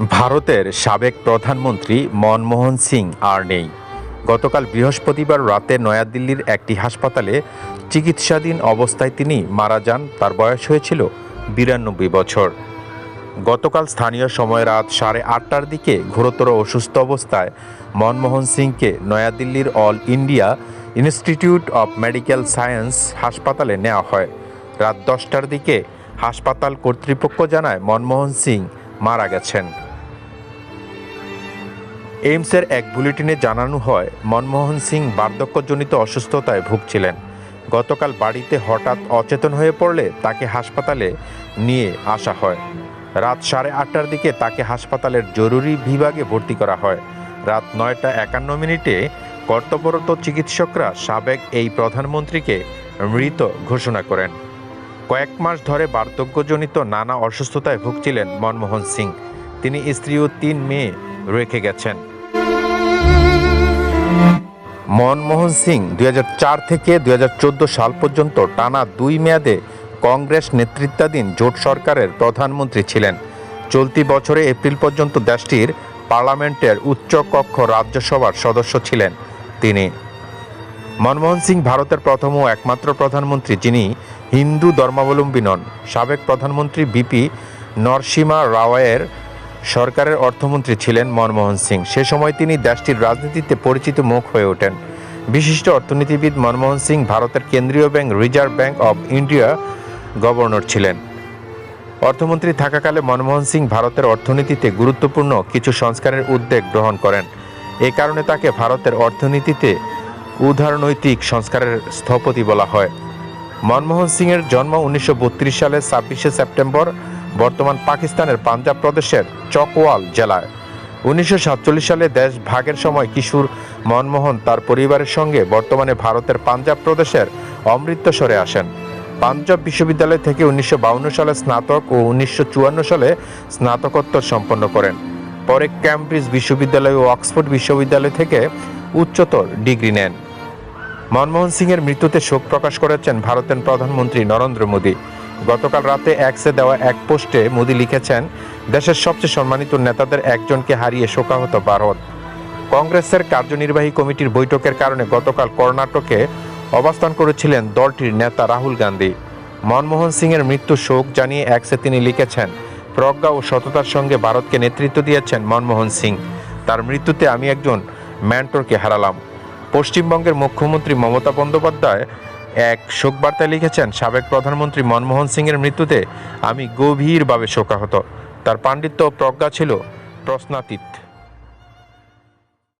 ভারতের সাবেক প্রধানমন্ত্রী মনমোহন সিং আর নেই। গতকাল বৃহস্পতিবার রাতে নয়াদিল্লির একটি হাসপাতালে চিকিৎসাধীন অবস্থায় তিনি মারা যান, তার বয়স হয়েছিল বিরানব্বই বছর। গতকাল স্থানীয় সময় রাত সাড়ে আটটার দিকে ঘোরতর অসুস্থ অবস্থায় মনমোহন সিংকে নয়াদিল্লির All India Institute of Medical Science হাসপাতালে নেওয়া হয়। রাত দশটার দিকে হাসপাতাল কর্তৃপক্ষ জানায় মনমোহন সিং মারা গেছেন। এইমসের এক বুলেটিনে জানানো হয়, মনমোহন সিং বার্ধক্যজনিত অসুস্থতায় ভুগছিলেন। গতকাল বাড়িতে হঠাৎ অচেতন হয়ে পড়লে তাকে হাসপাতালে নিয়ে আসা হয়। রাত সাড়ে আটটার দিকে তাকে হাসপাতালের জরুরি বিভাগে ভর্তি করা হয়। রাত নয়টা একান্ন মিনিটে কর্তব্যরত চিকিৎসকরা সাবেক এই প্রধানমন্ত্রীকে মৃত ঘোষণা করেন। কয়েক মাস ধরে বার্ধক্যজনিত নানা অসুস্থতায় ভুগছিলেন মনমোহন সিং। তিনি স্ত্রী ও তিন মেয়ে রেখে গেছেন। মনমোহন সিং দুই হাজার চার থেকে দুই হাজার চোদ্দ সাল পর্যন্ত টানা দুই মেয়াদে কংগ্রেস নেতৃত্বাধীন জোট সরকারের প্রধানমন্ত্রী ছিলেন। চলতি বছরে এপ্রিল পর্যন্ত দেশটির পার্লামেন্টের উচ্চ কক্ষ রাজ্যসভার সদস্য ছিলেন তিনি। মনমোহন সিং ভারতের প্রথম ও একমাত্র প্রধানমন্ত্রী যিনি হিন্দু ধর্মাবলম্বী নন। সাবেক প্রধানমন্ত্রী বিপি নরসিমা রাওয়ের সরকারের অর্থমন্ত্রী ছিলেন মনমোহন সিং। সে সময় তিনি দেশটির রাজনীতিতে পরিচিত মুখ হয়ে ওঠেন। বিশিষ্ট অর্থনীতিবিদ মনমোহন সিং ভারতের কেন্দ্রীয় bank Reserve Bank of India governor ছিলেন। অর্থমন্ত্রী থাকাকালে মনমোহন সিং ভারতের অর্থনীতিতে গুরুত্বপূর্ণ কিছু সংস্কারের উদ্যোগ গ্রহণ করেন। এ কারণে তাকে ভারতের অর্থনীতিতে উদারনৈতিক সংস্কারের স্থপতি বলা হয়। মনমোহন সিংয়ের জন্ম উনিশশো সালের ছাব্বিশে সেপ্টেম্বর, বর্তমান পাকিস্তানের পাঞ্জাব প্রদেশের চকওয়াল জেলায়। উনিশশো সাতচল্লিশ সালে দেশ ভাগের সময় কিশোর মনমোহন তার পরিবারের সঙ্গে বর্তমানে ভারতের পাঞ্জাব প্রদেশের অমৃতসরে আসেন। পাঞ্জাব বিশ্ববিদ্যালয় থেকে উনিশশো সালে স্নাতক ও উনিশশো চুয়ান্ন সালে স্নাতকোত্তর সম্পন্ন করেন। পরে ক্যামব্রিজ বিশ্ববিদ্যালয় ও অক্সফোর্ড বিশ্ববিদ্যালয় থেকে উচ্চতর ডিগ্রি নেন। মনমোহন সিংয়ের মৃত্যুতে শোক প্রকাশ করেছেন ভারতের প্রধানমন্ত্রী নরেন্দ্র মোদী। গতকাল রাতে এক্সে দেওয়া এক পোস্টে মোদী লিখেছেন, দেশের সবচেয়ে সম্মানিত নেতাদের একজনকে হারিয়ে শোকাহত ভারত। কংগ্রেসের কার্যনির্বাহী কমিটির বৈঠকের কারণে গতকাল কর্ণাটকে অবস্থান করেছিলেন দলটির নেতা রাহুল গান্ধী। মনমোহন সিংয়ের মৃত্যু শোক জানিয়ে এক্সে তিনি লিখেছেন, প্রজ্ঞা ও সততার সঙ্গে ভারতকে নেতৃত্ব দিয়েছেন মনমোহন সিং। তার মৃত্যুতে আমি একজন ম্যান্টরকে হারালাম। পশ্চিমবঙ্গের মুখ্যমন্ত্রী মমতা বন্দ্যোপাধ্যায় এক শোকবার্তায় লিখেছেন, সাবেক প্রধানমন্ত্রী মনমোহন সিংয়ের মৃত্যুতে আমি গভীরভাবে শোকাহত। তার পাণ্ডিত্য প্রজ্ঞা ছিল প্রশ্নাতীত।